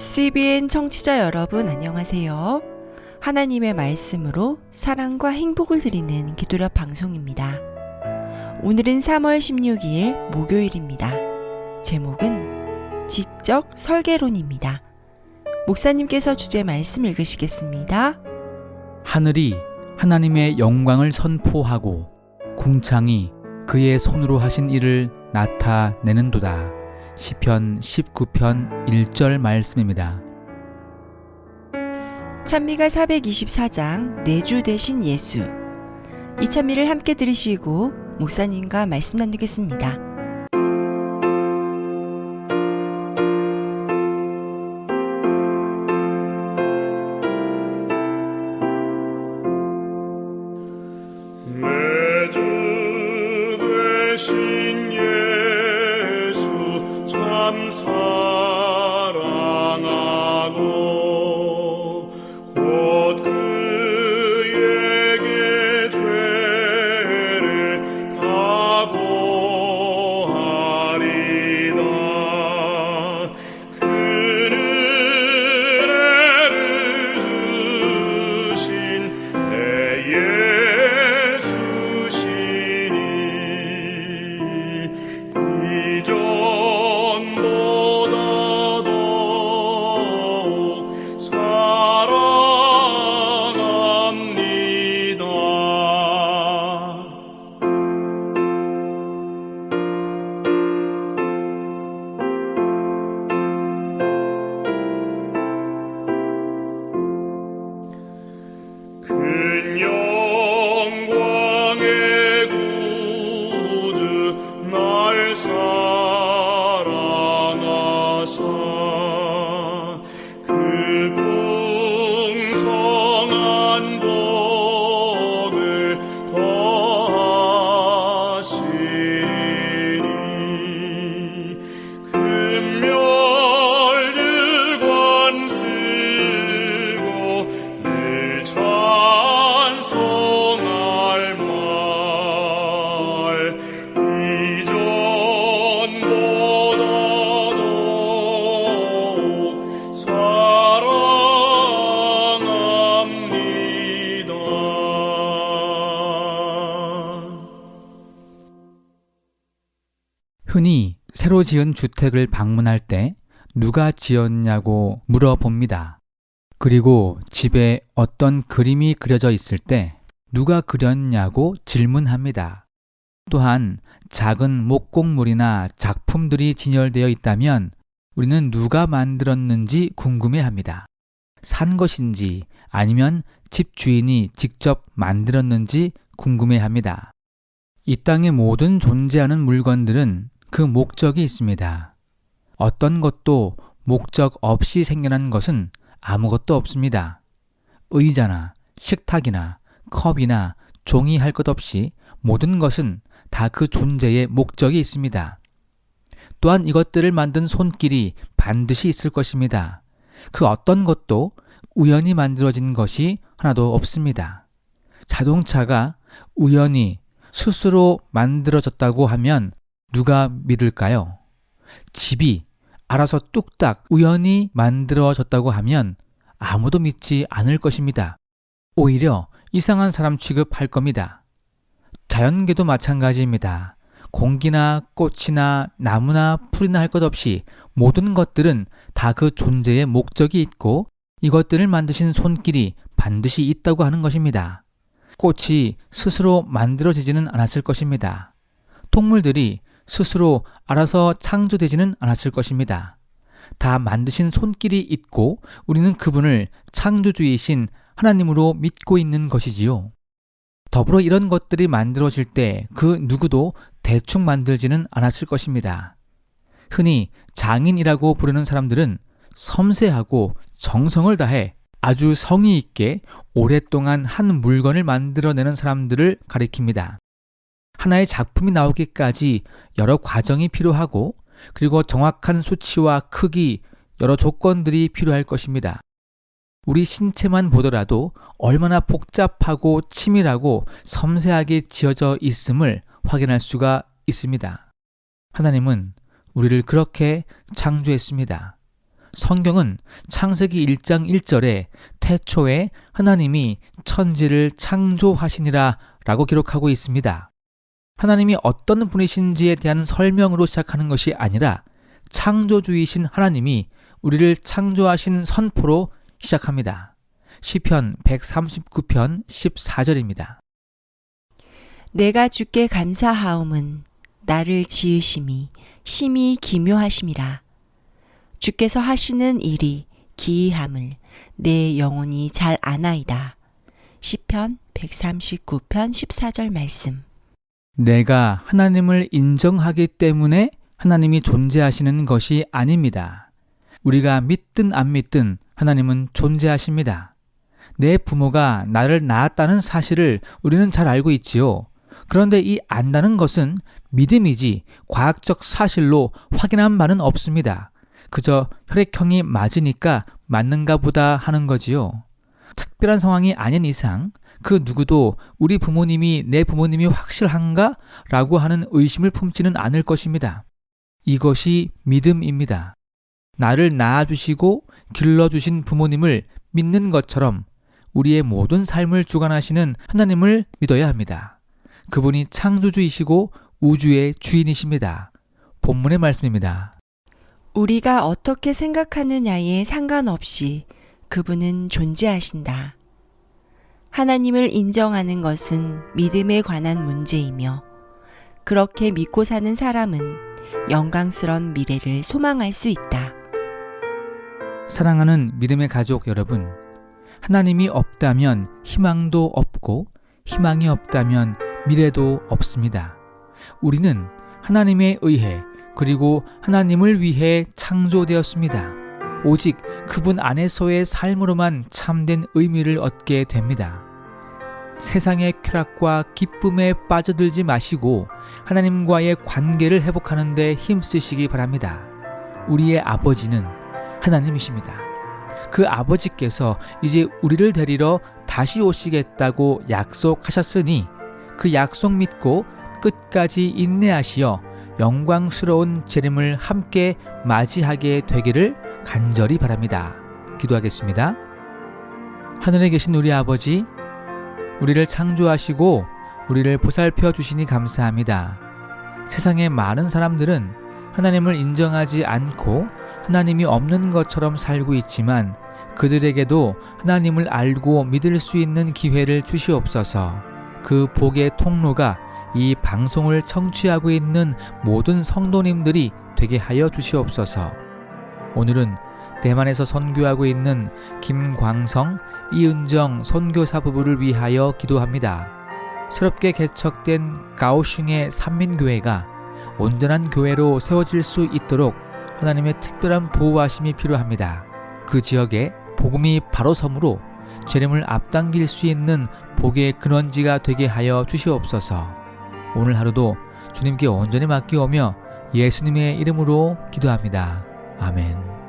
SBN 청취자 여러분 안녕하세요. 하나님의 말씀으로 사랑과 행복을 드리는 기도력 방송입니다. 오늘은 3월 16일 목요일입니다. 제목은 직접 설계론입니다. 목사님께서 주제 말씀 읽으시겠습니다. 하늘이 하나님의 영광을 선포하고 궁창이 그의 손으로 하신 일을 나타내는도다. 시편 19편 1절 말씀입니다. 찬미가 424장 내주 대신 예수 이 찬미를 함께 들으시고 목사님과 말씀 나누겠습니다. 내주 되신 So. 흔히 새로 지은 주택을 방문할 때 누가 지었냐고 물어봅니다. 그리고 집에 어떤 그림이 그려져 있을 때 누가 그렸냐고 질문합니다. 또한 작은 목공물이나 작품들이 진열되어 있다면 우리는 누가 만들었는지 궁금해 합니다. 산 것인지 아니면 집 주인이 직접 만들었는지 궁금해 합니다. 이 땅의 모든 존재하는 물건들은 그 목적이 있습니다. 어떤 것도 목적 없이 생겨난 것은 아무것도 없습니다. 의자나 식탁이나 컵이나 종이 할 것 없이 모든 것은 다 그 존재의 목적이 있습니다. 또한 이것들을 만든 손길이 반드시 있을 것입니다. 그 어떤 것도 우연히 만들어진 것이 하나도 없습니다. 자동차가 우연히 스스로 만들어졌다고 하면 누가 믿을까요? 집이 알아서 뚝딱 우연히 만들어졌다고 하면 아무도 믿지 않을 것입니다. 오히려 이상한 사람 취급할 겁니다. 자연계도 마찬가지입니다. 공기나 꽃이나 나무나 풀이나 할 것 없이 모든 것들은 다 그 존재의 목적이 있고 이것들을 만드신 손길이 반드시 있다고 하는 것입니다. 꽃이 스스로 만들어지지는 않았을 것입니다. 동물들이 스스로 알아서 창조되지는 않았을 것입니다. 다 만드신 손길이 있고 우리는 그분을 창조주이신 하나님으로 믿고 있는 것이지요. 더불어 이런 것들이 만들어질 때 그 누구도 대충 만들지는 않았을 것입니다. 흔히 장인이라고 부르는 사람들은 섬세하고 정성을 다해 아주 성의 있게 오랫동안 한 물건을 만들어내는 사람들을 가리킵니다. 하나의 작품이 나오기까지 여러 과정이 필요하고 그리고 정확한 수치와 크기, 여러 조건들이 필요할 것입니다. 우리 신체만 보더라도 얼마나 복잡하고 치밀하고 섬세하게 지어져 있음을 확인할 수가 있습니다. 하나님은 우리를 그렇게 창조했습니다. 성경은 창세기 1장 1절에 태초에 하나님이 천지를 창조하시니라 라고 기록하고 있습니다. 하나님이 어떤 분이신지에 대한 설명으로 시작하는 것이 아니라 창조주이신 하나님이 우리를 창조하신 선포로 시작합니다. 시편 139편 14절입니다. 내가 주께 감사하옴은 나를 지으심이 심히 기묘하심이라. 주께서 하시는 일이 기이함을 내 영혼이 잘 아나이다. 시편 139편 14절 말씀. 내가 하나님을 인정하기 때문에 하나님이 존재하시는 것이 아닙니다. 우리가 믿든 안 믿든 하나님은 존재하십니다. 내 부모가 나를 낳았다는 사실을 우리는 잘 알고 있지요. 그런데 이 안다는 것은 믿음이지 과학적 사실로 확인한 바는 없습니다. 그저 혈액형이 맞으니까 맞는가 보다 하는 거지요. 특별한 상황이 아닌 이상 그 누구도 우리 부모님이 내 부모님이 확실한가? 라고 하는 의심을 품지는 않을 것입니다. 이것이 믿음입니다. 나를 낳아주시고 길러주신 부모님을 믿는 것처럼 우리의 모든 삶을 주관하시는 하나님을 믿어야 합니다. 그분이 창조주이시고 우주의 주인이십니다. 본문의 말씀입니다. 우리가 어떻게 생각하느냐에 상관없이 그분은 존재하신다. 하나님을 인정하는 것은 믿음에 관한 문제이며 그렇게 믿고 사는 사람은 영광스런 미래를 소망할 수 있다. 사랑하는 믿음의 가족 여러분, 하나님이 없다면 희망도 없고 희망이 없다면 미래도 없습니다. 우리는 하나님에 의해 그리고 하나님을 위해 창조되었습니다. 오직 그분 안에서의 삶으로만 참된 의미를 얻게 됩니다. 세상의 쾌락과 기쁨에 빠져들지 마시고 하나님과의 관계를 회복하는 데 힘쓰시기 바랍니다. 우리의 아버지는 하나님이십니다. 그 아버지께서 이제 우리를 데리러 다시 오시겠다고 약속하셨으니 그 약속 믿고 끝까지 인내하시어 영광스러운 재림을 함께 맞이하게 되기를 간절히 바랍니다. 기도하겠습니다. 하늘에 계신 우리 아버지, 우리를 창조하시고 우리를 보살펴 주시니 감사합니다. 세상의 많은 사람들은 하나님을 인정하지 않고 하나님이 없는 것처럼 살고 있지만 그들에게도 하나님을 알고 믿을 수 있는 기회를 주시옵소서. 그 복의 통로가 이 방송을 청취하고 있는 모든 성도님들이 되게 하여 주시옵소서. 오늘은 대만에서 선교하고 있는 김광성, 이은정 선교사 부부를 위하여 기도합니다. 새롭게 개척된 가오슝의 산민교회가 온전한 교회로 세워질 수 있도록 하나님의 특별한 보호하심이 필요합니다. 그 지역에 복음이 바로 섬으로 재림을 앞당길 수 있는 복의 근원지가 되게 하여 주시옵소서. 오늘 하루도 주님께 온전히 맡기오며 예수님의 이름으로 기도합니다. 아멘.